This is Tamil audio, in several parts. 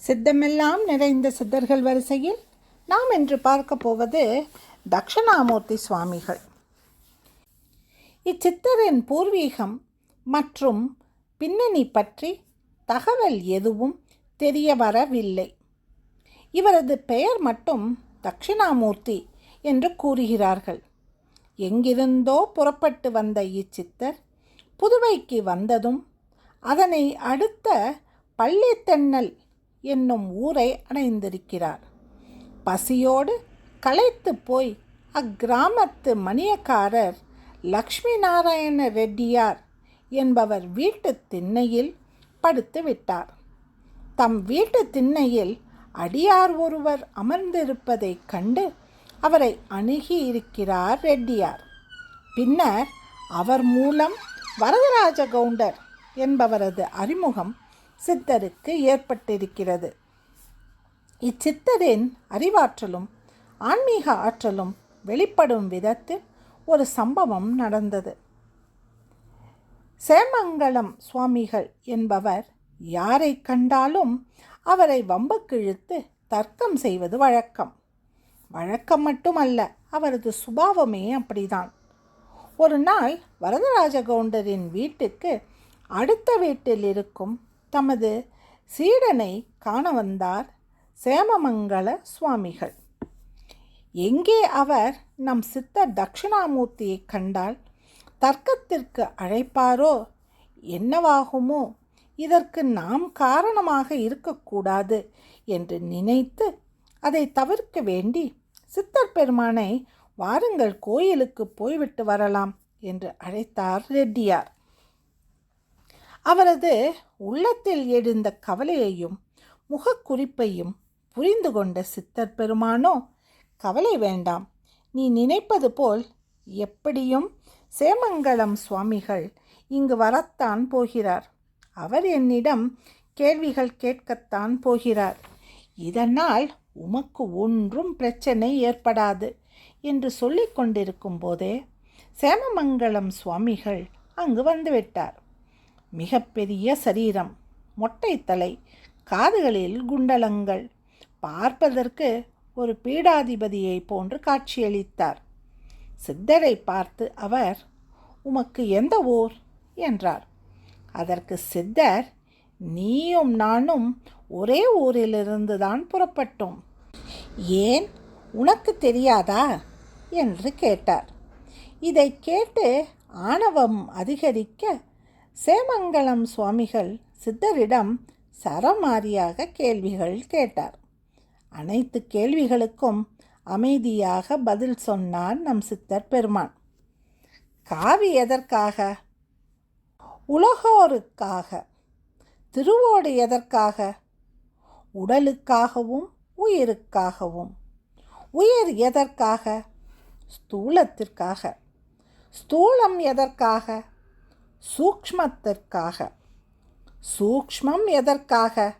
சித்தமெல்லாம் நிறைந்த சித்தர்கள் வரிசையில் நாம் இன்று பார்க்க போவது தக்ஷணாமூர்த்தி சுவாமிகள். இச்சித்தரின் பூர்வீகம் மற்றும் பின்னணி பற்றி தகவல் எதுவும் தெரிய வரவில்லை. இவரது பெயர் மட்டும் தட்சிணாமூர்த்தி என்று கூறுகிறார்கள். எங்கிருந்தோ புறப்பட்டு வந்த இச்சித்தர் புதுவைக்கு வந்ததும் அதனை அடுத்த பள்ளித்தென்னல் என்னும் ஊரை அடைந்திருக்கிறார் பசியோடு களைத்து போய் அக்கிராமத்து மணியக்காரர் லக்ஷ்மி நாராயண ரெட்டியார் என்பவர் வீட்டு திண்ணையில் படுத்து விட்டார். தம் வீட்டு திண்ணையில் அடியார் ஒருவர் அமர்ந்திருப்பதைக் கண்டு அவரை அணுகி இருக்கிறார் ரெட்டியார். பின்னர் அவர் மூலம் வரதராஜ கவுண்டர் என்பவரது அறிமுகம் சித்தருக்கு ஏற்பட்டிருக்கிறது. இச்சித்தரின் அறிவாற்றலும் ஆன்மீக ஆற்றலும் வெளிப்படும் விதத்தில் ஒரு சம்பவம் நடந்தது. சேமங்கலம் சுவாமிகள் என்பவர் யாரை கண்டாலும் அவரை வம்புக்கிழுத்து தர்க்கம் செய்வது வழக்கம். வழக்கம் மட்டுமல்ல அவரது சுபாவமே அப்படிதான். ஒரு நாள் வரதராஜ கவுண்டரின் வீட்டுக்கு அடுத்த வீட்டில் இருக்கும் தமது சீடனை காண வந்தார் சேமமங்கல சுவாமிகள். எங்கே அவர் நம் சித்தர் தட்சிணாமூர்த்தியை கண்டால் தர்க்கத்திற்கு அழைப்பாரோ? என்னவாகுமோ? இதற்கு நாம் காரணமாக இருக்கக்கூடாது என்று நினைத்து அதை தவிர்க்க வேண்டி சித்தர் பெருமானை வாருங்கள் கோயிலுக்கு போய்விட்டு வரலாம் என்று அழைத்தார் ரெட்டியார். அவரது உள்ளத்தில் எழுந்த கவலையையும் முகக்குறிப்பையும் புரிந்து கொண்ட சித்தர் பெருமானோ கவலை வேண்டாம். நீ நினைப்பது போல் எப்படியும் சேமங்கலம் சுவாமிகள் இங்கு வரத்தான் போகிறார். அவர் என்னிடம் கேள்விகள் கேட்கத்தான் போகிறார். இதனால் உமக்கு ஒன்றும் பிரச்சனை ஏற்படாது என்று சொல்லிக் கொண்டிருக்கும் போதே சேமமங்கலம் சுவாமிகள் அங்கு வந்துவிட்டார் மிகப்பெரிய சரீரம். மொட்டை தலை காதுகளில் குண்டலங்கள். பார்ப்பதற்கு ஒரு பீடாதிபதியை போன்று காட்சியளித்தார். சித்தரை பார்த்து அவர் உமக்கு எந்த ஊர் என்றார். அதற்கு சித்தர் நீயும் நானும் ஒரே ஊரிலிருந்து தான் புறப்பட்டோம். ஏன்? உனக்கு தெரியாதா? என்று கேட்டார். இதை கேட்டு ஆணவம் அதிகரிக்க சேமங்கலம் சுவாமிகள் சித்தரிடம் சரமாரியாக கேள்விகள் கேட்டார். அனைத்து கேள்விகளுக்கும் அமைதியாக பதில் சொன்னார் நம் சித்தர் பெருமான். காவி எதற்காக? உலகோருக்காக. திருவோடு எதற்காக? உடலுக்காகவும் உயிருக்காகவும். உயிர் எதற்காக? ஸ்தூலத்திற்காக. ஸ்தூலம் எதற்காக? சூக்ஷ்மத்திற்காக. சூக்ஷ்மம் எதற்காக?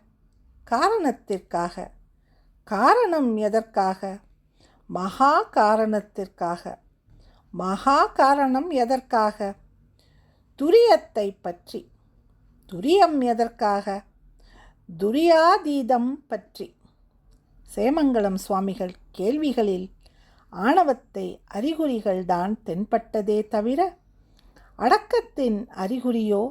காரணத்திற்காக. காரணம் எதற்காக? மகா காரணத்திற்காக. மகா காரணம் எதற்காக? துரியத்தை பற்றி. துரியம் எதற்காக? துரியாதீதம் பற்றி. சேமங்கலம் சுவாமிகள் கேள்விகளில் ஆணவத்தை அறிகுறிகள்தான் தென்பட்டதே தவிர அடக்கத்தின் அறிகுறியோ?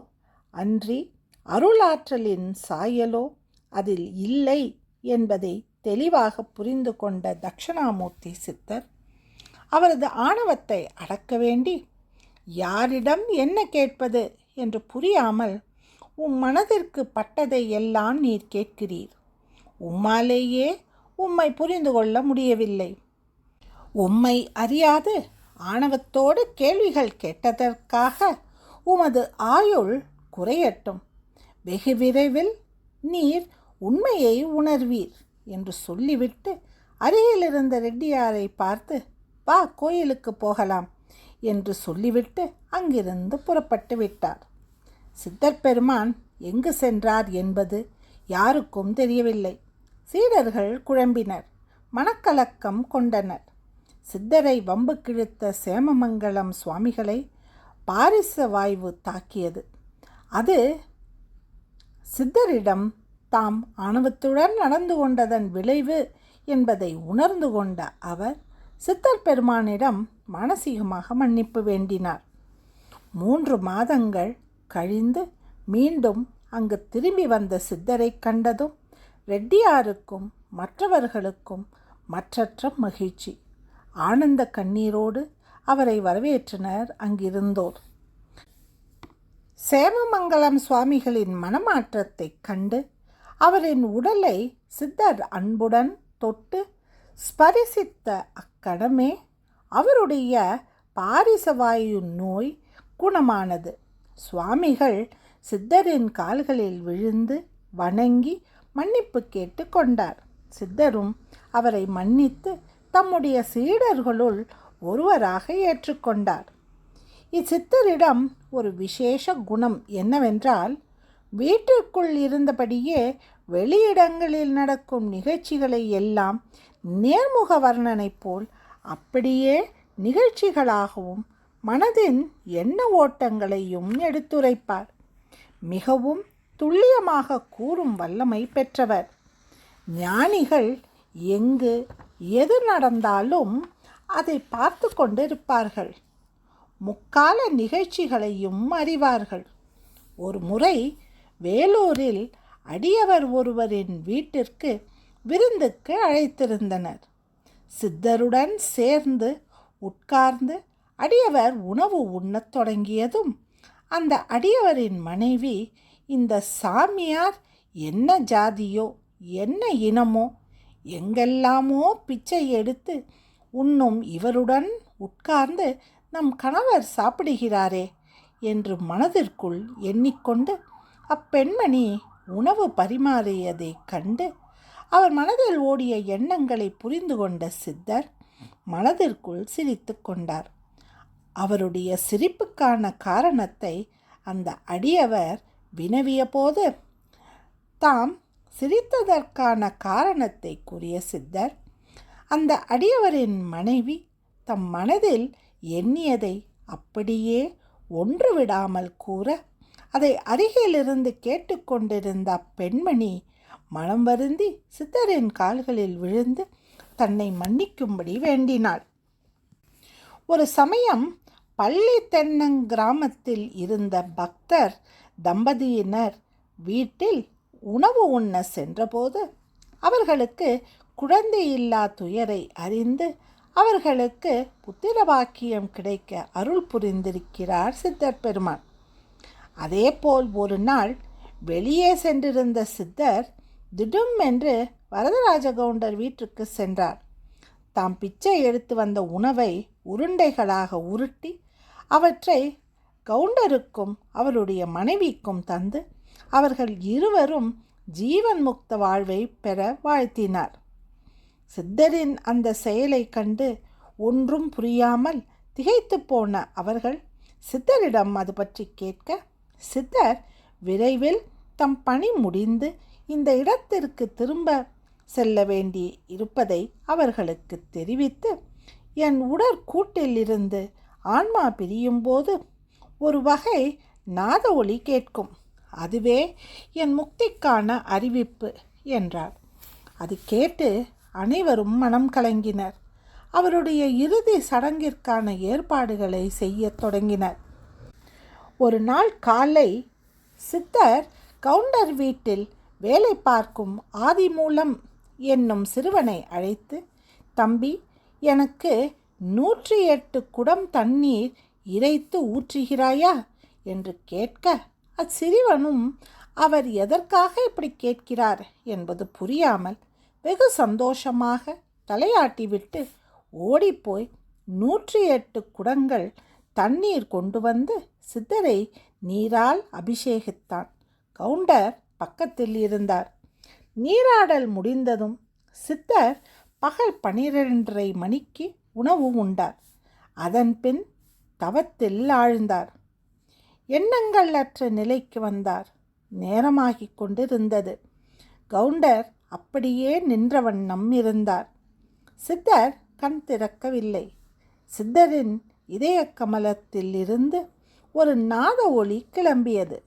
அன்றி அருளாற்றலின் சாயலோ? அதில் இல்லை என்பதை தெளிவாக புரிந்து கொண்ட தக்ஷணாமூர்த்தி சித்தர் அவரது ஆணவத்தை அடக்க வேண்டி யாரிடம் என்ன கேட்பது? என்று புரியாமல் உம் மனதிற்கு பட்டதை எல்லாம் நீர் கேட்கிறீர். உம்மாலேயே உம்மை புரிந்து கொள்ள முடியவில்லை. உம்மை அறியாது ஆணவத்தோடு கேள்விகள் கேட்டதற்காக உமது ஆயுள் குறையட்டும். வெகு விரைவில் நீர் உண்மையை உணர்வீர் என்று சொல்லிவிட்டு அருகிலிருந்த ரெட்டியாரை பார்த்து வா கோயிலுக்கு போகலாம் என்று சொல்லிவிட்டு அங்கிருந்து புறப்பட்டு விட்டார். சித்தர் பெருமான் எங்கு சென்றார் என்பது யாருக்கும் தெரியவில்லை. சீடர்கள் குழம்பினர். மனக்கலக்கம் கொண்டனர். சித்தரை வம்பு கிழித்த சேமமங்கலம் சுவாமிகளை பாரிச வாய்வு தாக்கியது. அது சித்தரிடம் தாம் ஆணவத்துடன் நடந்து கொண்டதன் விளைவு என்பதை உணர்ந்து கொண்ட அவர் சித்தர் பெருமானிடம் மானசீகமாக மன்னிப்பு வேண்டினார். மூன்று மாதங்கள் கழிந்து மீண்டும் அங்கு திரும்பி வந்த சித்தரை கண்டதும் ரெட்டியாருக்கும் மற்றவர்களுக்கும் மற்றற்ற மகிழ்ச்சி. ஆனந்த கண்ணீரோடு அவரை வரவேற்றனர் அங்கிருந்தோர். சேமமங்கலம் சுவாமிகளின் மனமாற்றத்தைக் கண்டு அவரின் உடலை சித்தர் அன்புடன் தொட்டு ஸ்பரிசித்த அக்கணமே அவருடைய பாரிசவாயு நோய் குணமானது. சுவாமிகள் சித்தரின் கால்களில் விழுந்து வணங்கி மன்னிப்பு கேட்டு கொண்டார். சித்தரும் அவரை மன்னித்து தம்முடைய சீடர்களுள் ஒருவராக ஏற்றுக்கொண்டார். இச்சித்தரிடம் ஒரு விசேஷ குணம் என்னவென்றால் வீட்டிற்குள் இருந்தபடியே வெளியிடங்களில் நடக்கும் நிகழ்ச்சிகளை எல்லாம் நேர்முக வர்ணனை போல் அப்படியே நிகழ்ச்சிகளாகவும் மனதின் எண்ண ஓட்டங்களையும் எடுத்துரைப்பார். மிகவும் துல்லியமாக கூறும் வல்லமை பெற்றவர். ஞானிகள் எங்கு எது நடந்தாலும் அதை பார்த்து கொண்டிருப்பார்கள். முக்கால நிகழ்ச்சிகளையும் அறிவார்கள். ஒரு முறை வேலூரில் அடியவர் ஒருவரின் வீட்டிற்கு விருந்துக்கு அழைத்திருந்தனர். சித்தருடன் சேர்ந்து உட்கார்ந்து அடியவர் உணவு உண்ணத் தொடங்கியதும் அந்த அடியவரின் மனைவி இந்த சாமியார் என்ன ஜாதியோ என்ன இனமோ எங்கெல்லாமோ பிச்சை எடுத்து உண்ணும் இவருடன் உட்கார்ந்து நம் கணவர் சாப்பிடுகிறாரே என்று மனதிற்குள் எண்ணிக்கொண்டு அப்பெண்மணி உணவு பரிமாறியதைக் கண்டு அவர் மனதில் ஓடிய எண்ணங்களை புரிந்து கொண்ட சித்தர் மனதிற்குள் சிரித்து கொண்டார். அவருடைய சிரிப்புக்கான காரணத்தை அந்த அடியவர் வினவிய போது தாம் சிரித்ததற்கான காரணத்தை கூறிய சித்தர் அந்த அடியவரின் மனைவி தம் மனதில் எண்ணியதை அப்படியே ஒன்று விடாமல் கூற அதை அருகிலிருந்து கேட்டுக்கொண்டிருந்த அப்பெண்மணி மனம் வருந்தி சித்தரின் கால்களில் விழுந்து தன்னை மன்னிக்கும்படி வேண்டினாள். ஒரு சமயம் பள்ளி தென்னங் கிராமத்தில் இருந்த பக்தர் தம்பதியினர் வீட்டில் உணவு உண்ண சென்றபோது அவர்களுக்கு குழந்தை இல்லா துயரை அறிந்து அவர்களுக்கு புத்திரவாக்கியம் கிடைக்க அருள் புரிந்திருக்கிறார் சித்தர் பெருமான். அதேபோல் ஒரு நாள் வெளியே சென்றிருந்த சித்தர் திடும் என்று வரதராஜ கவுண்டர் வீட்டுக்கு சென்றார். தாம் பிச்சை எடுத்து வந்த உணவை உருண்டைகளாக உருட்டி அவற்றை கவுண்டருக்கும் அவருடைய மனைவிக்கும் தந்து அவர்கள் இருவரும் ஜீவன் முக்த வாழ்வை பெற வாழ்த்தினார். சித்தரின் அந்த செயலை கண்டு ஒன்றும் புரியாமல் திகைத்து போன அவர்கள் சித்தரிடம் அது பற்றி கேட்க சித்தர் விரைவில் தம் பணி முடிந்து இந்த இடத்திற்கு திரும்ப செல்ல வேண்டி இருப்பதை அவர்களுக்கு தெரிவித்து என் உடற்கூட்டில் இருந்து ஆன்மா பிரியும்போது ஒரு வகை நாத ஒளி கேட்கும். அதுவே என் முக்திக்கான அறிவிப்பு என்றார். அது கேட்டு அனைவரும் மனம் கலங்கினர். அவருடைய இறுதி சடங்கிற்கான ஏற்பாடுகளை செய்யத் தொடங்கினர். ஒரு நாள் காலை சித்தர் கவுண்டர் வீட்டில் வேலை பார்க்கும் ஆதிமூலம் என்னும் சிறுவனை அழைத்து தம்பி எனக்கு நூற்றி எட்டு குடம் தண்ணீர் இறைத்து ஊற்றுகிறாயா? என்று கேட்க அச்சிறுவனும் அவர் எதற்காக இப்படி கேட்கிறார் என்பது புரியாமல் வெகு சந்தோஷமாக தலையாட்டிவிட்டு ஓடிப்போய் நூற்றி எட்டு குடங்கள் தண்ணீர் கொண்டு வந்து சித்தரை நீரால் அபிஷேகித்தான். கவுண்டர் பக்கத்தில் இருந்தார். நீராடல் முடிந்ததும் சித்தர் பகல் பனிரெண்டரை மணிக்கு உணவு உண்டார். அதன்பின் தவத்தில் ஆழ்ந்தார். எண்ணங்கள் அற்ற நிலைக்கு வந்தார். நேரமாகிக் கொண்டிருந்தது. கவுண்டர் அப்படியே நின்ற வண்ணம் இருந்தார் சித்தர் கண் திறக்கவில்லை. சித்தரின் இதய கமலத்தில் இருந்து ஒரு நாத ஒளி கிளம்பியது.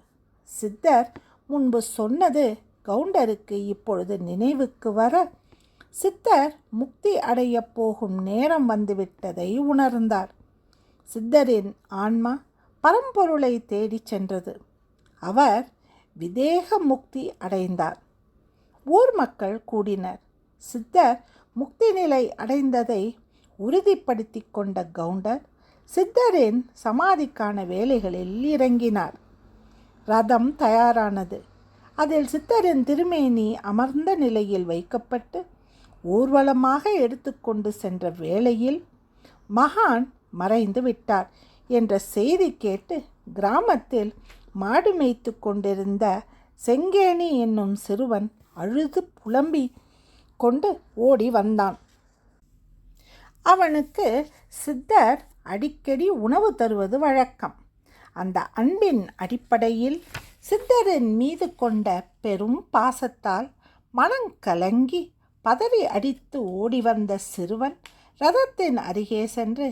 சித்தர் முன்பு சொன்னது கவுண்டருக்கு இப்பொழுது நினைவுக்கு வர சித்தர் முக்தி அடையப் போகும் நேரம் வந்துவிட்டதை உணர்ந்தார். சித்தரின் ஆன்மா பரம்பொருளை தேடிச் சென்றது. அவர் விதேக முக்தி அடைந்தார். ஊர் மக்கள் கூடினர். சித்தர் முக்தி நிலை அடைந்ததை உறுதிப்படுத்தி கொண்ட கவுண்டர் சித்தரின் சமாதிக்கான வேலைகளில் இறங்கினார். ரதம் தயாரானது. அதில் சித்தரின் திருமேனி அமர்ந்த நிலையில் வைக்கப்பட்டு ஊர்வலமாக எடுத்துக்கொண்டு சென்ற வேளையில் மகான் மறைந்து விட்டார். என்ற செய்தி கேட்டு கிராமத்தில் மாடு மேய்த்து கொண்டிருந்த செங்கேணி என்னும் சிறுவன் அழுது புலம்பி கொண்டு ஓடி வந்தான். அவனுக்கு சித்தர் அடிக்கடி உணவு தருவது வழக்கம். அந்த அன்பின் அடிப்படையில் சித்தரின் மீது கொண்ட பெரும் பாசத்தால் மனம் கலங்கி பதறி அடித்து ஓடி வந்த சிறுவன் ரதத்தின் அருகே சென்று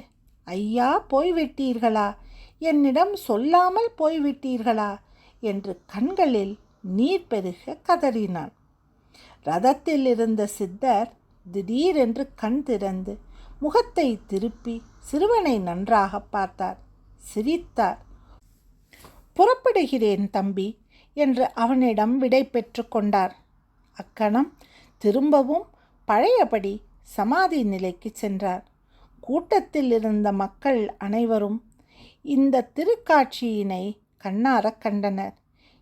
ஐயா போய்விட்டீர்களா? என்னிடம் சொல்லாமல் போய்விட்டீர்களா? என்று கண்களில் நீர் பெருக கதறினான். ரதத்தில் இருந்த சித்தர் திடீரென்று கண் திறந்து முகத்தை திருப்பி சிறுவனை நன்றாக பார்த்தார். சிரித்தார். புறப்படுகிறேன் தம்பி என்று அவனிடம் விடை பெற்று கொண்டார். அக்கணம் திரும்பவும் பழையபடி சமாதி நிலைக்கு சென்றார். கூட்டத்தில் இருந்த மக்கள் அனைவரும் இந்த திருக்காட்சியினை கண்ணார கண்டனர்.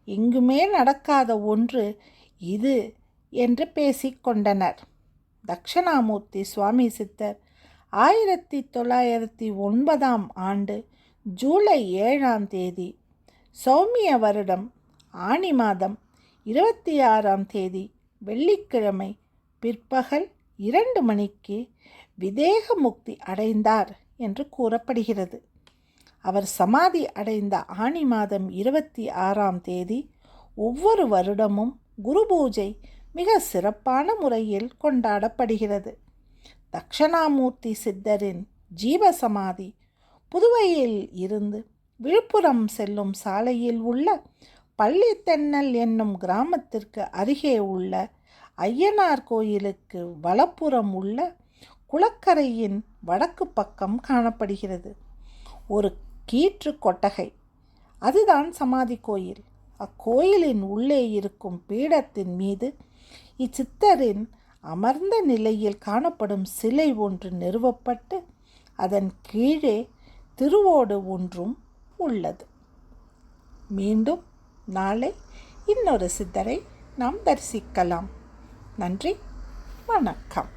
எங்குமே நடக்காத ஒன்று இது என்று பேசிக்கொண்டனர் தக்ஷணாமூர்த்தி சுவாமி சித்தர் ஆயிரத்தி தொள்ளாயிரத்தி ஒன்பதாம் ஆண்டு ஜூலை ஏழாம் தேதி சௌமிய வருடம் ஆனி மாதம் இருபத்தி ஆறாம் தேதி வெள்ளிக்கிழமை பிற்பகல் இரண்டு மணிக்கு விதேக முக்தி அடைந்தார் என்று கூறப்படுகிறது. அவர் சமாதி அடைந்த ஆனி மாதம் இருபத்தி ஆறாம் தேதி ஒவ்வொரு வருடமும் குரு பூஜை மிக சிறப்பான முறையில் கொண்டாடப்படுகிறது. தக்ஷணாமூர்த்தி சித்தரின் ஜீவ சமாதி புதுவையில் இருந்து விழுப்புரம் செல்லும் சாலையில் உள்ள பள்ளித்தென்னல் என்னும் கிராமத்திற்கு அருகே உள்ள ஐயனார் கோயிலுக்கு வலப்புறம் உள்ள குளக்கரையின் வடக்கு பக்கம் காணப்படுகிறது. ஒரு கீற்று கொட்டகை. அதுதான் சமாதி கோயில். அக்கோயிலின் உள்ளே இருக்கும் பீடத்தின் மீது இச்சித்தரின் அமர்ந்த நிலையில் காணப்படும் சிலை ஒன்று நிறுவப்பட்டு அதன் கீழே திருவோடு ஒன்றும் உள்ளது. மீண்டும் நாளை இன்னொரு சித்தரை நாம் தரிசிக்கலாம். நன்றி வணக்கம்.